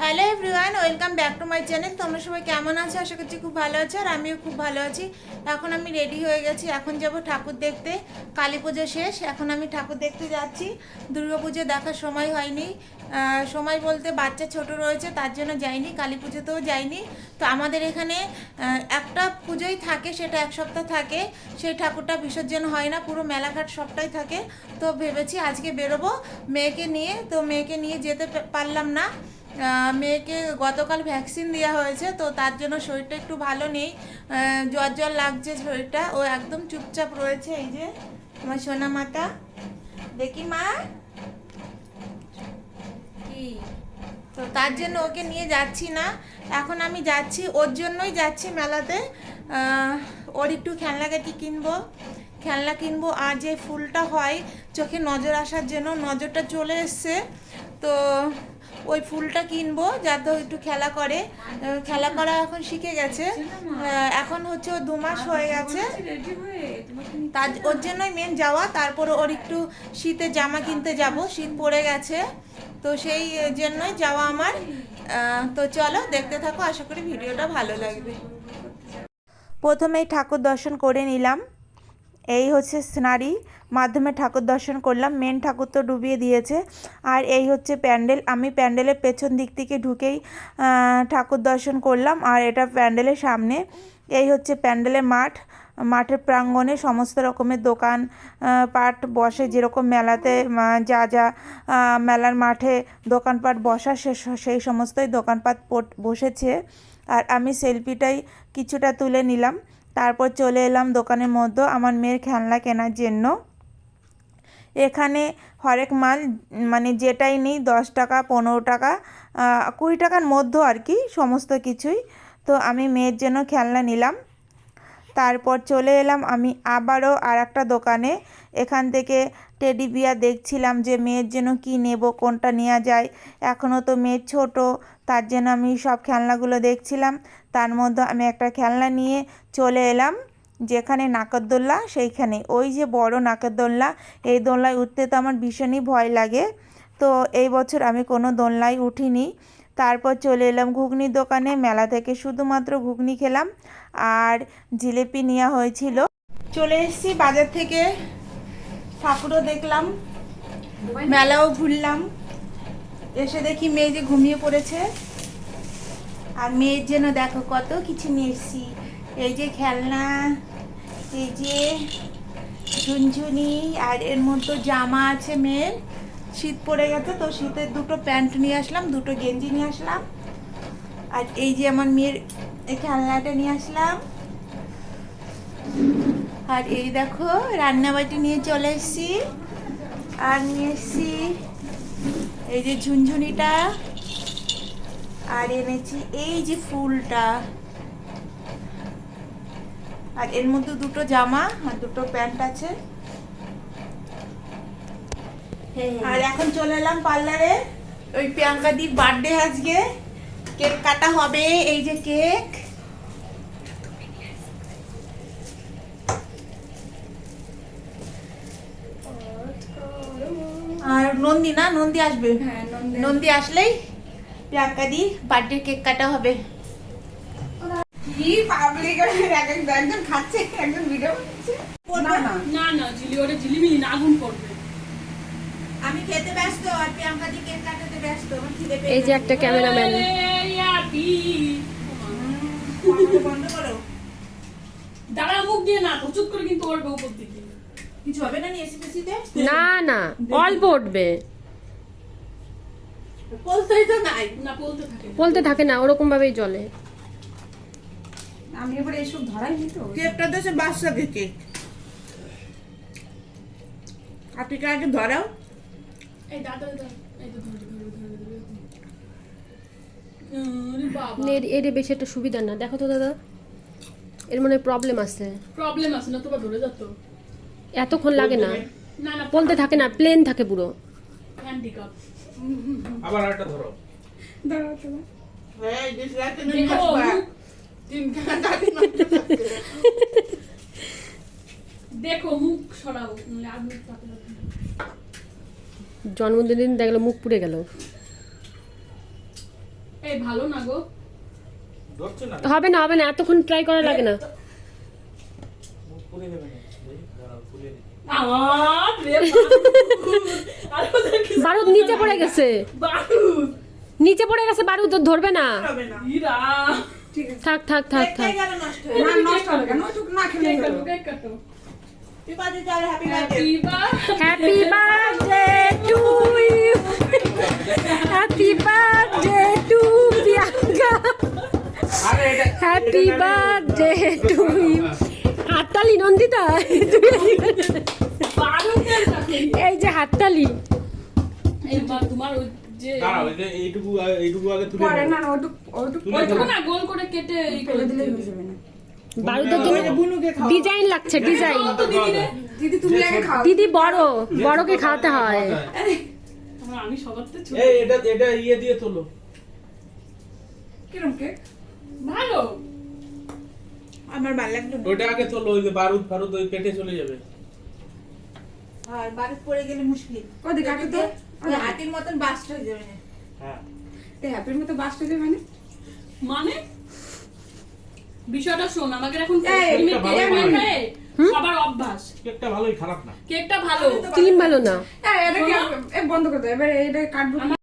Hello everyone welcome back to my channel তোমরা সবাই কেমন আছো? আশা করছি খুব ভালো আছো আর আমিও খুব ভালো আছি। এখন আমি রেডি হয়ে গেছি। এখন যাব ঠাকুর দেখতে। কালী পুজো শেষ। এখন আমি ঠাকুর দেখতে যাচ্ছি। দুর্গা পুজো দেখার সময় হয়নি। সময় বলতে বাচ্চা ছোট রয়েছে, তার জন্য যাইনি। কালী পুজোতেও যাইনি। তো আমাদের এখানে একটা পুজোই থাকে, সেটা এক সপ্তাহ থাকে, সেই ঠাকুরটা বিসর্জন হয় না, পুরো মেলাঘাট সবটাই থাকে। তো ভেবেছি আজকে বেরোবো, মেয়েকে নিয়ে, তো মেয়েকে নিয়ে যেতে পারলাম না। মেয়েকে গতকাল ভ্যাকসিন দেওয়া হয়েছে, তো তার জন্য শরীরটা একটু ভালো নেই। জ্বর জ্বর লাগছে শরীরটা, ও একদম চুপচাপ রয়েছে, এই যে আমার সোনা মাতা দেখি মা। কি? তো তার জন্য ওকে নিয়ে যাচ্ছি না। এখন আমি যাচ্ছি, ওর জন্যই যাচ্ছি মেলাতে। ওর একটু খেলনাকাটি কিনবো। খেলনা কিনবো, আর যে ফুলটা হয়, চোখে নজর আসার জন্য নজরটা চলে এসছে। তো ওই ফুলটা কিনবো যাতে একটু খেলা করে। খেলা করা এখন শিখে গেছে। এখন হচ্ছে ও দু মাস হয়ে গেছে। তার, ওর জন্যই মেন যাওয়া। তারপরে ওর একটু শীতের জামা কিনতে যাব। শীত পড়ে গেছে। তো সেই জন্যই যাওয়া আমার। তো চলো, দেখতে থাকো। আশা করি ভিডিওটা ভালো লাগবে। প্রথমেই ঠাকুর দর্শন করে নিলাম। এই হচ্ছে সিনারি, মাধ্যমে ঠাকুর দর্শন করলাম মেন ঠাকুর তো ডুবিয়ে দিয়েছে। আর এই হচ্ছে প্যান্ডেল, আমি প্যান্ডেলের পেছন দিক থেকে ঢুকেই ঠাকুর দর্শন করলাম, আর এটা প্যান্ডেলের সামনে। এই হচ্ছে প্যান্ডেলের মাঠ, মাঠের প্রাঙ্গণে সমস্ত রকমের দোকান পাট বসে, যেরকম মেলাতে যা যা মেলার মাঠে দোকানপাট বসা, সে- সেই সমস্তই দোকানপাট পট- বসেছে। আর আমি সেলফিটাই কিছুটা তুলে নিলাম। তারপর চলে এলাম দোকানের মধ্যে, আমার মেয়ের খেলনা কেনার জন্য। এখানে হরেক মাল মানে যেটাই নিই, দশ টাকা, পনেরো টাকা কুড়ি টাকার মধ্যে আর কি, সমস্ত কিছুই। তো আমি মেয়ের জন্য খেলনা নিলাম। তারপর চলে এলাম আমি আবারও আর একটা দোকানে। এখান থেকে টেডি বিয়ার দেখছিলাম যে মেয়ের জন্য কি নেব, কোনটা নেওয়া যায়। এখনও তো মেয়ে ছোট, তার জন্য আমি সব খেলনাগুলো দেখছিলাম। তার মধ্যে আমি একটা খেলনা নিয়ে চলে এলাম, যেখানে নাকরদোল্লা সেইখানে। ওই যে বড় নাকরদোল্লা এই দোলনায় উঠতে তো আমার ভীষণই ভয় লাগে। তো এই বছর আমি কোনো দোলনায় উঠিনি। তারপর চলে এলাম ঘুগনির দোকানে, মেলা থেকে শুধুমাত্র ঘুগনি খেলাম আর জিলেপি নেওয়া হয়েছিল। চলে এসেছি বাজার থেকে, ঠাকুরও দেখলাম, মেলাও ঘুরলাম। এসে দেখি মেয়ে যে ঘুমিয়ে পড়েছে। আর মেয়ের জন্য দেখো কত কিছু নিয়ে এই যে খেলনা, এই যে ঝুনঝুনি, আর এর মধ্যে জামা আছে মেয়ের। শীত পড়ে গেছে তো শীতের দুটো প্যান্ট নিয়ে আসলাম, দুটো গেঞ্জি নিয়ে আসলাম। আর এই যে আমার মেয়ের এই খেলনাটা নিয়ে আসলাম। আর এই দেখো, রান্নাবাটি নিয়ে চলে এসেছি। আর নিয়ে এসেছি এই যে ঝুনঝুনিটা। আর এনেছি এই যে ফুলটা। আর এর মধ্যে দুটো জামা আর দুটো প্যান্ট আছে। আর এখন চলে এলাম পার্লারে। ওই প্রিয়াঙ্কাদির বার্থডে আজকে। কেক কাটা হবে এই যে কেক। আর নন্দী না? নন্দী আসবে। হ্যাঁ নন্দে নন্দী আসলেই প্রিয়াঙ্কাদি বার্থডে কেক কাটা হবে। কি পাবলিক একজন খাচ্ছে একজন ভিডিও করছে। না না। না না ঝিলি ওটা ঝিলিমিলি না আগুন করবে। আমি খেতে ব্যস্ত আর প্রিয়াঙ্কাদি কেক কাটাতে ব্যস্ত আমার খিদে পেয়ে এই যে একটা ক্যামেরাম্যান এ, ইয়াপি। বন্ধ করো। দাঁড়া মুখ দিয়ে না প্রচুর করে কিন্তু ওর উপর দিকে কিছু হবে না না অল্প উঠবে। বলতেই তো নাই না বলতে থাকে। না ওরকম ভাবেই জলে। আমি এবারে এসব ধরাইনি তো। কেকটা তো সে বাচ্চাকে কেক আপনি আগে ধরাও? এই দাদা এর বেশি একটা সুবিধা না। দেখো তো দাদা এর মনে প্রবলেম আছে। প্রবলেম আছে না তোমার ধরে যেত। এতক্ষণ লাগে না। না না বলতে থাকে না প্লেন থাকে পুরো। হ্যান্ডিক্যাপ আবার আরেকটা ধরো। দাঁড়াও তোমার দিস রাতে দেখো মুখ তিনখানা কাটি দেখো মুখ সরাও নাহলে আগুন জন্মদিন দিন দেখল মুখ পুড়ে গেল। এই ভালো না গো। হবে না হবে না এতক্ষণ ট্রাই করা লাগে না। মুখ পুড়ে দেবে না এই, দাঁড়াও, তুলে দিই। আমার রে আর ওদের কি বারুদ নিচে পড়ে গেছে। নিচে পড়ে গেছে বারুদ ধরবে না। হবে না। ইরা। ঠিক আছে। থাক থাক থাক থাক। হয়ে happy birthday happy birthday happy to you happy birthday to Priyanka happy birthday to you হাততালি নন্দিতা বারুদের কাছে এই যে হাততালি। এইবার তোমার ওই যে এইটুকু এইটুকু আগে তুলে না না গোল করে কেটে ফেলে দিলেই হয়ে যাবে না। বারুদের জন্য ডিজাইন লাগছে ডিজাইন। দিদি রে। তুমি আগে খাও। দিদি বড় বড়কে খাওয়াতে হয়। আমার আমি সবার ছোট। এই এটা এটা ইয়ে দিয়ে তোলো। কিরম কেক? ভালো। আমার ভালো লাগল না। ওইটা আগে তোলো ওই যে বারুদ ফারুদ ওই পেটে চলে যাবে। আর বাড়ি পড়ে গেলে মুশকিল। ওদের কাকে তো? হাতির মতন বাস্ট হয়ে যাবে হ্যাঁ। হ্যাপির মতো মানে? মানে? বিষয়টা শোন আমাকে এখন সবার অভ্যাস। কেকটা ভালোই খারাপ না। কেকটা ভালো। ক্রিম ভালো। না? এই এটা বন্ধ করে দাও। এবার এটা কাটবো